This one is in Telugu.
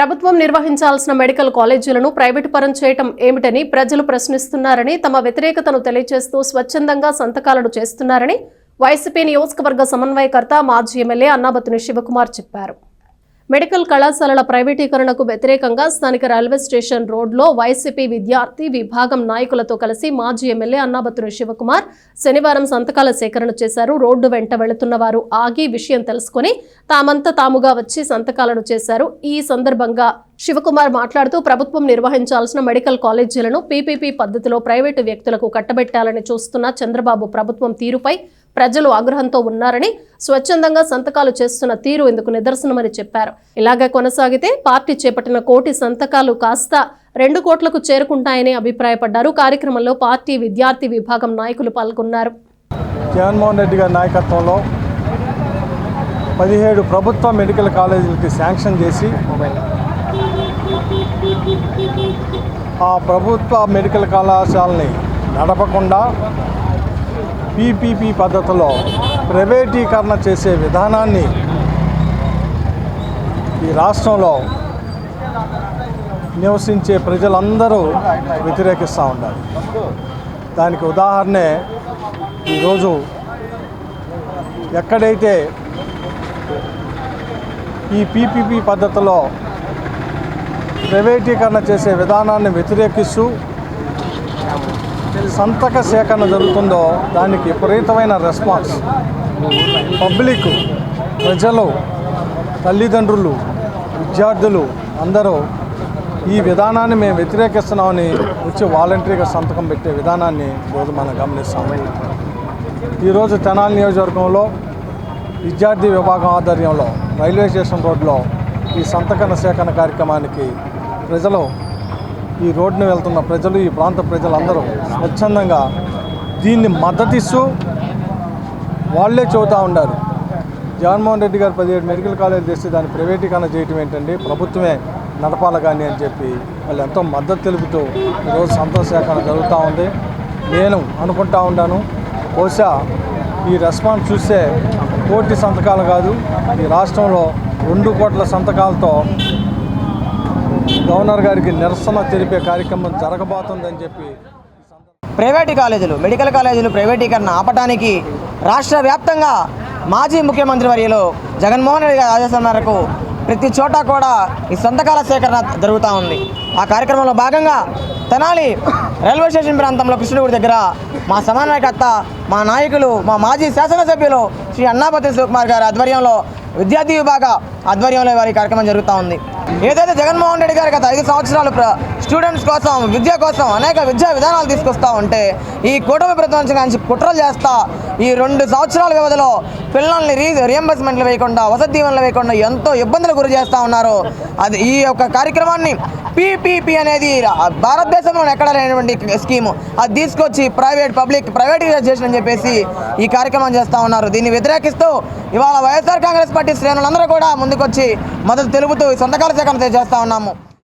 ప్రభుత్వం నిర్వహించాల్సిన మెడికల్ కాలేజీలను ప్రైవేటు పరం చేయటం ఏమిటని ప్రజలు ప్రశ్నిస్తున్నారని తమ వ్యతిరేకతను తెలియజేస్తూ స్వచ్ఛందంగా సంతకాలను చేస్తున్నారని వైసీపీ నియోజకవర్గ సమన్వయకర్త మాజీ ఎమ్మెల్యే అన్నాబతుని శివకుమార్ చెప్పారు. మెడికల్ కళాశాలల ప్రైవేటీకరణకు వ్యతిరేకంగా స్థానిక రైల్వే స్టేషన్ రోడ్లో వైసీపీ విద్యార్థి విభాగం నాయకులతో కలిసి మాజీ ఎమ్మెల్యే అన్నాబతురు శివకుమార్ శనివారం సంతకాల సేకరణ చేశారు. రోడ్డు వెంట వెళుతున్న వారు ఆగి విషయం తెలుసుకుని తామంతా తాముగా వచ్చి సంతకాలను చేశారు. ఈ సందర్భంగా శివకుమార్ మాట్లాడుతూ ప్రభుత్వం నిర్వహించాల్సిన మెడికల్ కాలేజీలను పీపీపీ పద్ధతిలో ప్రైవేటు వ్యక్తులకు కట్టబెట్టాలని చూస్తున్న చంద్రబాబు ప్రభుత్వం తీరుపై ప్రజలు ఆగ్రహంతో ఉన్నారని స్వచ్ఛందంగా సంతకాలు చేస్తున్న తీరు ఇందుకు నిదర్శనమని చెప్పారు. ఇలాగే కొనసాగితే పార్టీ చేపట్టిన కోటి సంతకాలు కాస్త రెండు కోట్లకు చేరుకుంటాయని అభిప్రాయపడ్డారు. కార్యక్రమంలో పార్టీ విద్యార్థి విభాగం నాయకులు పాల్గొన్నారు. జగన్మోహన్ రెడ్డి గారి నాయకత్వంలో పదిహేడు ప్రభుత్వ మెడికల్ కాలేజీలకి శాంక్షన్ చేసి ఆ ప్రభుత్వ మెడికల్ కళాశాలని నడపకుండా పీపీపీ పద్ధతిలో ప్రైవేటీకరణ చేసే విధానాన్ని ఈ రాష్ట్రంలో నివసించే ప్రజలందరూ వ్యతిరేకిస్తూ ఉండాలి దానికి ఉదాహరణే ఈరోజు ఎక్కడైతే ఈ పీపీపీ పద్ధతిలో ప్రైవేటీకరణ చేసే విధానాన్ని వ్యతిరేకిస్తూ సంతక సేకరణ జరుగుతుందో దానికి విపరీతమైన రెస్పాన్స్. పబ్లిక్ ప్రజలు తల్లిదండ్రులు విద్యార్థులు అందరూ ఈ విధానాన్ని మేము వ్యతిరేకిస్తున్నామని వచ్చి వాలంటరీగా సంతకం పెట్టే విధానాన్ని ఈరోజు మనం గమనిస్తాము. ఈరోజు తెనాలి నియోజకవర్గంలో విద్యార్థి విభాగం ఆధ్వర్యంలో రైల్వే స్టేషన్ రోడ్లో ఈ సంతకన సేకరణ కార్యక్రమానికి ప్రజలు ఈ రోడ్డును వెళ్తున్న ప్రజలు ఈ ప్రాంత ప్రజలందరూ స్వచ్ఛందంగా దీన్ని మద్దతిస్తూ వాళ్ళే చెబుతూ ఉండారు జగన్మోహన్ రెడ్డి గారు పదిహేడు మెడికల్ కాలేజ్ తెస్తే దాన్ని ప్రైవేటీకరణ చేయటం ఏంటండి? ప్రభుత్వమే నడపాలి కానీ అని చెప్పి వాళ్ళు ఎంతో మద్దతు తెలుపుతూ ఈరోజు సంతోషసేకరణ జరుగుతూ ఉంది. నేను అనుకుంటా ఉన్నాను బహుశా ఈ రెస్పాన్స్ చూస్తే కోటి సంతకాలు కాదు ఈ రాష్ట్రంలో రెండు కోట్ల సంతకాలతో గవర్నర్ గారికి నిరసన తెలిపే కార్యక్రమం జరగబోతుందని చెప్పి ప్రైవేటు కాలేజీలు మెడికల్ కాలేజీలు ప్రైవేటీకరణ ఆపటానికి రాష్ట్ర వ్యాప్తంగా మాజీ ముఖ్యమంత్రి వర్యులు జగన్మోహన్ రెడ్డి గారి ఆదేశాల మేరకు ప్రతి చోట కూడా ఈ సంతకాల సేకరణ జరుగుతూ ఉంది. ఆ కార్యక్రమంలో భాగంగా తెనాలి రైల్వే స్టేషన్ ప్రాంతంలో కృష్ణుడి దగ్గర మా సమన్వయకర్త మా నాయకులు మా మాజీ శాసనసభ్యులు శ్రీ అన్నాపతి శివకుమార్ గారి ఆధ్వర్యంలో విద్యార్థి విభాగ ఆధ్వర్యంలో వారి కార్యక్రమం జరుగుతూ ఉంది. ఏదైతే జగన్మోహన్ రెడ్డి గారు గత ఐదు సంవత్సరాలు స్టూడెంట్స్ కోసం విద్య కోసం అనేక విద్యా విధానాలు తీసుకొస్తూ ఉంటే ఈ కూటమి ప్రభుత్వం నుంచి కుట్రలు చేస్తా ఈ రెండు సంవత్సరాల వ్యవధిలో పిల్లల్ని రీ రియంబర్స్మెంట్లు వేయకుండా వసతి దీవెనలు వేయకుండా ఎంతో ఇబ్బందులు గురి చేస్తూ ఉన్నారు. అది ఈ యొక్క కార్యక్రమాన్ని పీపీపీ అనేది భారతదేశంలో ఎక్కడ లేనటువంటి స్కీము. అది తీసుకొచ్చి ప్రైవేట్ పబ్లిక్ ప్రైవేటైజేషన్ అని చెప్పేసి ఈ కార్యక్రమం చేస్తూ ఉన్నారు. దీన్ని వ్యతిరేకిస్తూ ఇవాళ వైఎస్ఆర్ కాంగ్రెస్ పార్టీ శ్రేణులందరూ కూడా ముందుకొచ్చి మద్దతు తెలుపుతూ సంతకాల సేకరణ చేస్తూ ఉన్నాము.